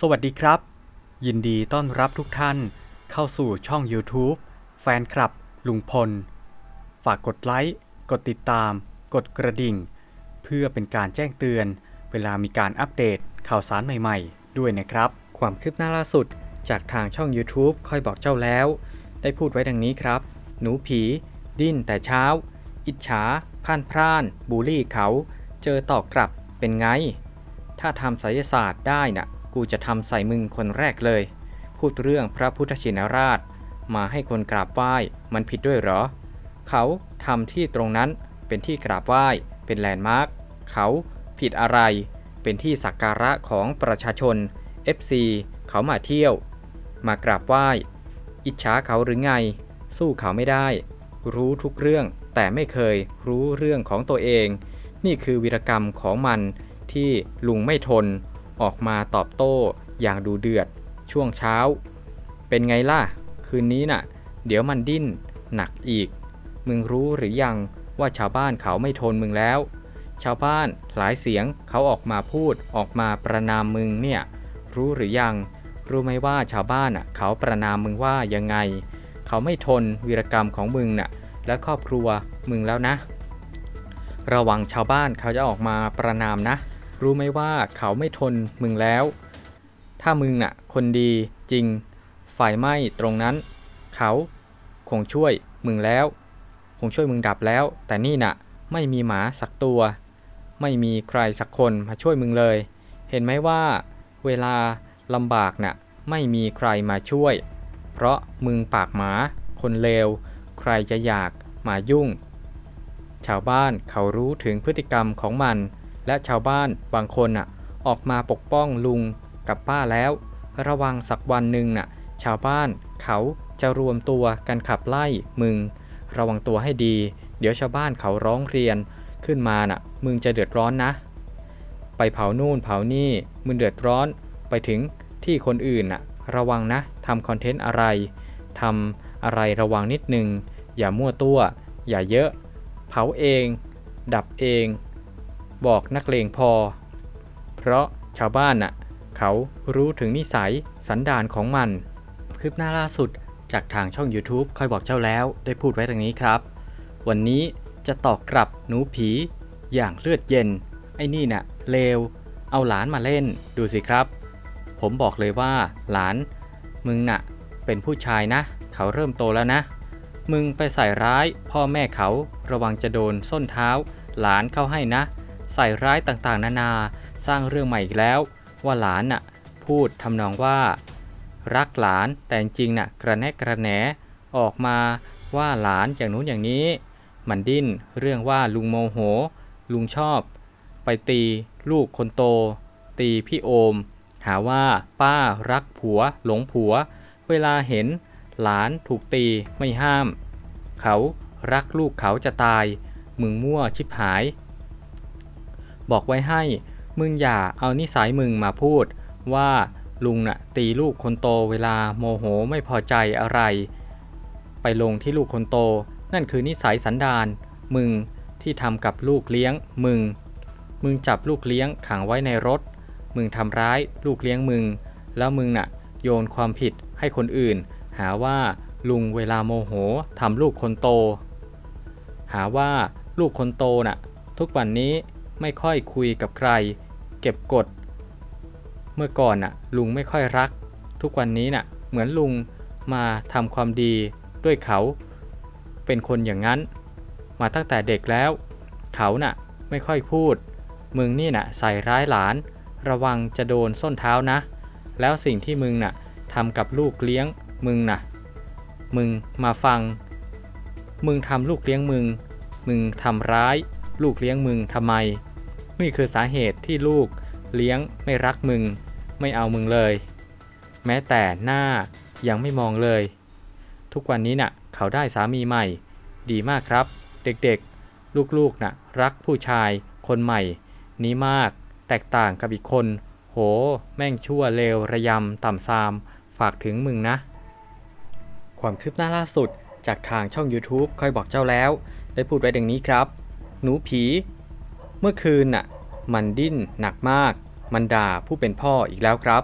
สวัสดีครับ ยินดีต้อนรับทุกท่านเข้าสู่ช่อง YouTube แฟนคลับ ลุงพล ฝากกดไลค์ กดติดตาม กดกระดิ่ง เพื่อเป็นการแจ้งเตือน เวลามีการอัปเดตข่าวสารใหม่ๆ ด้วยนะครับ ความคืบหน้าล่าสุดจากทางช่อง YouTube ค่อยบอกเจ้าแล้ว ได้พูดไว้ดังนี้ครับ หนูผี ดิ้นแต่เช้า อิจฉาพ่านพร่าน บูลลี่เขา เจอตอบกลับเป็นไง ถ้าทำไสยศาสตร์ได้น่ะ กูจะทำใส่มึงคนแรกเลย พูดเรื่องพระพุทธชินราช มาให้คนกราบไหว้มันผิดด้วยเหรอ เขาทำที่ตรงนั้นเป็นที่กราบไหว้เป็นแลนด์มาร์คเขาผิดอะไร เป็นที่สักการะของประชาชน FC เขามาเที่ยว มากราบไหว้ อิจฉาเขาหรือไง สู้เขาไม่ได้ รู้ทุกเรื่องแต่ไม่เคยรู้เรื่องของตัวเอง นี่คือวีรกรรมของมันที่ลุงไม่ทน ออกมาตอบโต้อย่างดูเดือด ช่วงเช้า เป็นไงล่ะ คืนนี้น่ะ เดี๋ยวมันดิ้น หนักอีก มึงรู้หรือยังว่าชาวบ้านเขาไม่ทนมึงแล้ว ชาวบ้านหลายเสียงเขาออกมาพูดออกมาประนามมึงเนี่ย รู้หรือยัง รู้ไหมว่าชาวบ้านอะเขาประนามมึงว่ายังไง เขาไม่ทนวีรกรรมของมึงน่ะ และครอบครัวมึงแล้วนะ ระวังชาวบ้านเขาจะออกมาประนามนะ รู้ไหมว่าเขาไม่ทนมึงแล้ว ถ้ามึงน่ะ คนดีจริงไฟไหม้ตรงนั้น เขาคงช่วยมึงแล้ว คงช่วยมึงดับแล้ว แต่นี่น่ะ ไม่มีหมาสักตัว ไม่มีใครสักคนมาช่วยมึงเลย เห็นไหมว่า เวลาลำบากน่ะ ไม่มีใครมาช่วย เพราะมึงปากหมา คนเลว ใครจะอยากมายุ่ง ชาวบ้านเขารู้ถึงพฤติกรรมของมัน และชาวบ้านบางคนน่ะออกมาปกป้องลุงกับป้าแล้ว ระวังสักวันหนึ่งน่ะ ชาวบ้านเขาจะรวมตัวกันขับไล่มึง ระวังตัวให้ดี เดี๋ยวชาวบ้านเขาร้องเรียนขึ้นมาน่ะ มึงจะเดือดร้อนนะ ไปเผานู่นเผานี่มึงเดือดร้อนไปถึงที่คนอื่นน่ะ ระวังนะทำคอนเทนต์อะไรทำอะไรระวังนิดนึง อย่ามั่วตัว อย่าเยอะ เผาเอง ดับเอง บอกนักเลงพอ เพราะชาวบ้านน่ะเขารู้ถึงนิสัยสันดานของมันคืบหน้าล่าสุดจากทางช่อง YouTube คอยบอกเจ้าแล้วได้พูดไว้ดังนี้ครับ วันนี้จะตอกกลับหนูผี อย่างเลือดเย็น ไอ้นี่น่ะเลว เอาหลานมาเล่นดูสิครับ ผมบอกเลยว่า หลาน มึงน่ะ เป็นผู้ชายนะ เขาเริ่มโตแล้วนะ มึงไปใส่ร้ายพ่อแม่เขาระวังจะโดนส้นเท้า หลานเข้าให้นะ ใส่ร้ายต่างๆ นานา สร้างเรื่องใหม่อีกแล้ว ว่าหลานน่ะพูดทำนองว่า รักหลานแต่จริงๆน่ะกระแนะกระแหนออกมาว่าหลานอย่างนู้นอย่างนี้ มันดิ้นเรื่องว่าลุงโมโห ลุงชอบ ไปตีลูกคนโต ตีพี่โอม หาว่าป้ารักผัว หลงผัว เวลาเห็นหลานถูกตีไม่ห้าม เขารักลูกเขาจะตาย มึงมั่วชิบหาย บอกไว้ให้ มึงอย่าเอานิสัยมึงมาพูด ว่าลุงน่ะตีลูกคนโตเวลาโมโหไม่พอใจอะไร ไปลงที่ลูกคนโต นั่นคือนิสัยสันดาน มึงที่ทำกับลูกเลี้ยง มึง มึงจับลูกเลี้ยงขังไว้ในรถ มึงทำร้ายลูกเลี้ยงมึง แล้วมึงน่ะ โยนความผิดให้คนอื่น หาว่าลุงเวลาโมโหทำลูกคนโต หาว่าลูกคนโตน่ะ ทุกวันนี้ ไม่ค่อยคุยกับใคร เก็บกด เมื่อก่อนน่ะลุงไม่ค่อยรัก ทุกวันนี้น่ะเหมือนลุงมาทำความดีด้วยเขา เป็นคนอย่างนั้น มาตั้งแต่เด็กแล้ว เขาน่ะไม่ค่อยพูด มึงนี่น่ะใส่ร้ายหลาน ระวังจะโดนส้นเท้านะ แล้วสิ่งที่มึงน่ะทำกับลูกเลี้ยงมึงน่ะ มึงมาฟัง มึงทำลูกเลี้ยงมึง มึงทำร้าย ลูกเลี้ยงมึงทำไม นี่คือสาเหตุที่ลูกเลี้ยงไม่รักมึง ไม่เอามึงเลย แม้แต่หน้ายังไม่มองเลย ทุกวันนี้น่ะ เขาได้สามีใหม่ ดีมากครับ เด็กๆ ลูกๆน่ะ รักผู้ชายคนใหม่ นี้มากแตกต่างกับอีกคน โห แม่งชั่วเลวระยำต่ำซาม ฝากถึงมึงนะ ความคืบหน้าล่าสุดจากทางช่อง YouTube คอยบอกเจ้าแล้ว ได้พูดไว้ดังนี้ครับ หนูผี เมื่อคืนน่ะ มันดิ้นหนักมาก มันด่าผู้เป็นพ่ออีกแล้วครับ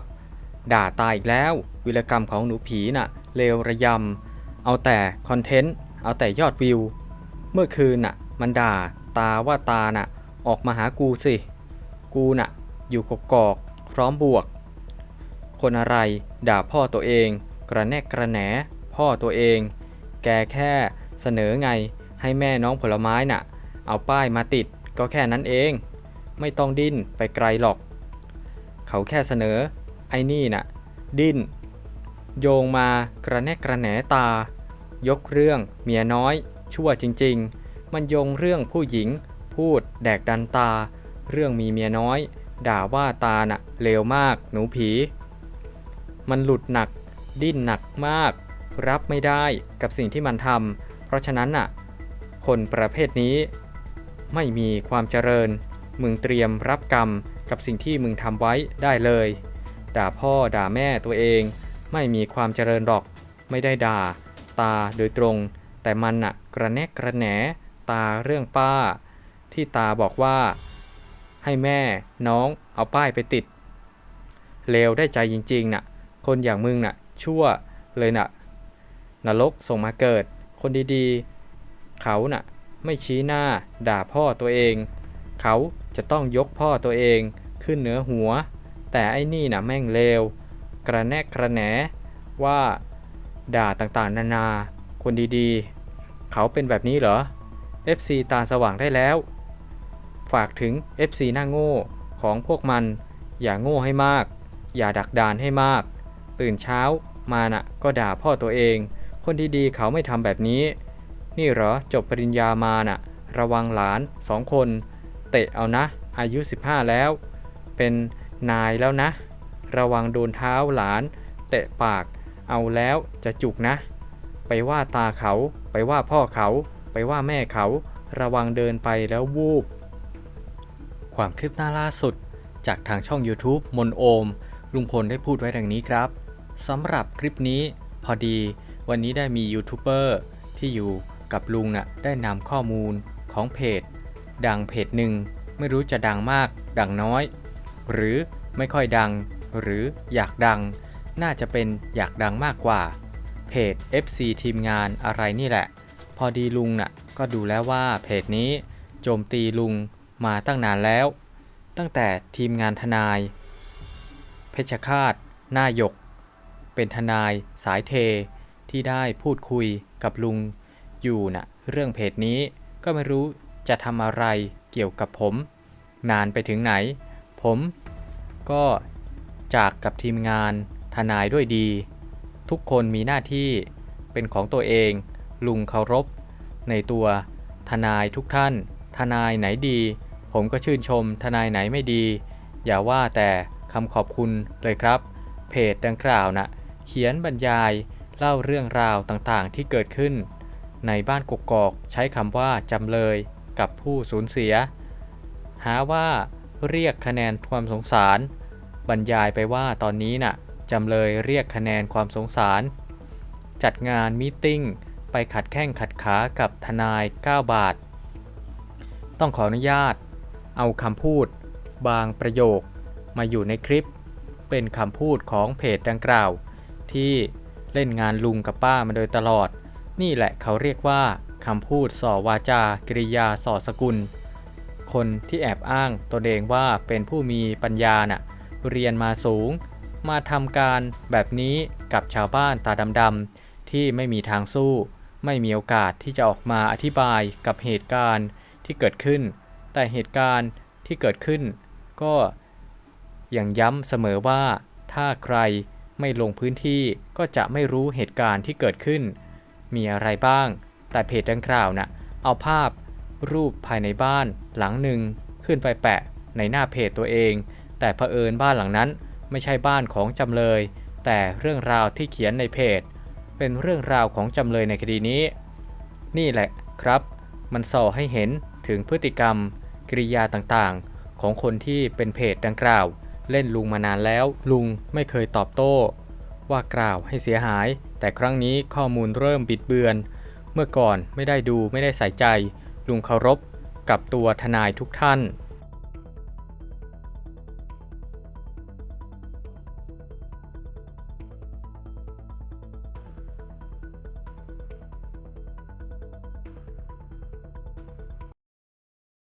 ด่าตายอีกแล้ว วิรกรรมของหนูผีน่ะ เลวระยำ เอาแต่คอนเทนต์ เอาแต่ยอดวิว เมื่อคืนน่ะ มันด่าตาว่าตาน่ะ ออกมาหากูสิ กูน่ะ อยู่กกอกพร้อมบวก คนอะไรด่าพ่อตัวเอง กระแนกกระแหน พ่อตัวเอง แกแค่เสนอไงให้แม่น้องผลไม้น่ะ เอาป้ายมาติดก็แค่นั้นเอง ไม่ต้องดิ้นไปไกลหรอก เขาแค่เสนอ ไอ้นี่น่ะ ดิ้น โยงมากระแนกกระแหนตา ยกเรื่องเมียน้อย ชั่วจริง ๆ มันโยงเรื่องผู้หญิง พูด แดกดันตา เรื่องมีเมียน้อย ด่าว่าตาน่ะเลวมากหนูผี มันหลุดหนัก ดิ้นหนักมาก รับไม่ได้กับสิ่งที่มันทำเพราะฉะนั้นน่ะ คนประเภทนี้ ไม่มีความเจริญ มึงเตรียมรับกรรมกับสิ่งที่มึงทำไว้ได้เลย ด่าพ่อด่าแม่ตัวเอง ไม่มีความเจริญหรอก ไม่ได้ด่า ตาโดยตรง แต่มันน่ะกระแนกกระแหนตาเรื่องป้า ที่ตาบอกว่า ให้แม่น้องเอาป้ายไปติดเลวได้ใจจริงๆน่ะ คนอย่างมึงน่ะ ชั่วเลยน่ะนรกส่งมาเกิด คนดีๆ เขาน่ะ ไม่ชี้หน้า ด่าพ่อตัวเอง เขาจะต้องยกพ่อตัวเองขึ้นเหนือหัว แต่ไอ้นี่นะแม่งเลว กระแนกกระแหนว่า ด่าต่างๆ นานา คนดีๆ เขาเป็นแบบนี้เหรอ FC ตาสว่างได้แล้ว ฝากถึง FC หน้าโง่ของพวกมัน อย่าโง่ให้มาก อย่าดักดานให้มาก ตื่นเช้ามาน่ะก็ด่าพ่อตัวเอง คนดีๆ เขาไม่ทำแบบนี้ นี่เหรอจบปริญญามาน่ะ ระวังหลานสองคน เตะเอานะ อายุ 15 แล้ว เป็นนายแล้วนะ ระวังโดนเท้าหลาน เตะปาก เอาแล้วจะจุกนะ ไปว่าตาเขา ไปว่าพ่อเขา ไปว่าแม่เขา ระวังเดินไปแล้ววูบ ความคืบหน้าล่าสุด จากทางช่อง YouTube มนโอม ลุงพลได้พูดไว้ดังนี้ครับสำหรับคลิปนี้พอดี วันนี้ได้มียูทูบเบอร์ที่อยู่ กับลุงน่ะได้นำข้อมูลของเพจ ดังเพจหนึ่งไม่รู้จะดังมาก ดังน้อย หรือไม่ค่อยดัง หรืออยากดัง น่าจะเป็นอยากดังมากกว่า เพจ FC ทีมงานอะไรนี่แหละ พอดีลุงน่ะก็ดูแล้วว่าเพจนี้ โจมตีลุงมาตั้งนานแล้ว ตั้งแต่ทีมงานทนาย เพชรคาตหน้าหยก เป็นทนายสายเทที่ได้พูดคุยกับลุง อยู่น่ะเรื่องเพจนี้ก็ไม่รู้จะทำอะไรเกี่ยวกับผม นานไปถึงไหน ผมก็จากกับทีมงานทนายด้วยดี ทุกคนมีหน้าที่เป็นของตัวเอง ลุงเคารพ ในตัวทนายทุกท่าน ทนายไหนดี ผมก็ชื่นชมทนายไหนไม่ดี อย่าว่าแต่คำขอบคุณเลยครับ เพจดังกล่าวนะ่ะเขียนบรรยายเล่าเรื่องราวต่างๆที่เกิดขึ้น ในบ้านกกอกใช้คำว่าจำเลยกับผู้สูญเสีย หาว่าเรียกคะแนนความสงสาร บรรยายไปว่าตอนนี้น่ะจำเลยเรียกคะแนนความสงสาร จัดงานมีติ้งไปขัดแข้งขัดขากับทนาย 9 บาท ต้องขออนุญาต เอาคำพูด บางประโยคมาอยู่ในคลิป เป็นคำพูดของเพจดังกล่าว ที่เล่นงานลุงกับป้ามาโดยตลอด นี่แหละเขาเรียกว่าคำพูดส่อวาจากริยาส่อสกุล คนที่แอบอ้างตนเองว่าเป็นผู้มีปัญญาน่ะเรียนมาสูง มาทำการแบบนี้กับชาวบ้านตาดำๆที่ไม่มีทางสู้ ไม่มีโอกาสที่จะออกมาอธิบายกับเหตุการณ์ที่เกิดขึ้น แต่เหตุการณ์ที่เกิดขึ้น ก็ยังย้ำเสมอว่าถ้าใครไม่ลงพื้นที่ก็จะไม่รู้เหตุการณ์ที่เกิดขึ้น มีอะไรบ้าง แต่เพจดังกล่าวน่ะเอาภาพ รูปภายในบ้านหลังหนึ่งขึ้นไปแปะในหน้าเพจตัวเอง แต่เผอิญบ้านหลังนั้นไม่ใช่บ้านของจำเลย แต่เรื่องราวที่เขียนในเพจ เป็นเรื่องราวของจำเลยในคดีนี้ นี่แหละครับ มันส่อให้เห็นถึงพฤติกรรมกริยาต่างๆ ของคนที่เป็นเพจดังกล่าว เล่นลุงมานานแล้ว ลุงไม่เคยตอบโต้ ว่ากล่าวให้เสียหาย แต่ครั้งนี้ข้อมูลเริ่มบิดเบือน เมื่อก่อนไม่ได้ดูไม่ได้ใส่ใจ ลุงเคารพกับตัวทนายทุกท่าน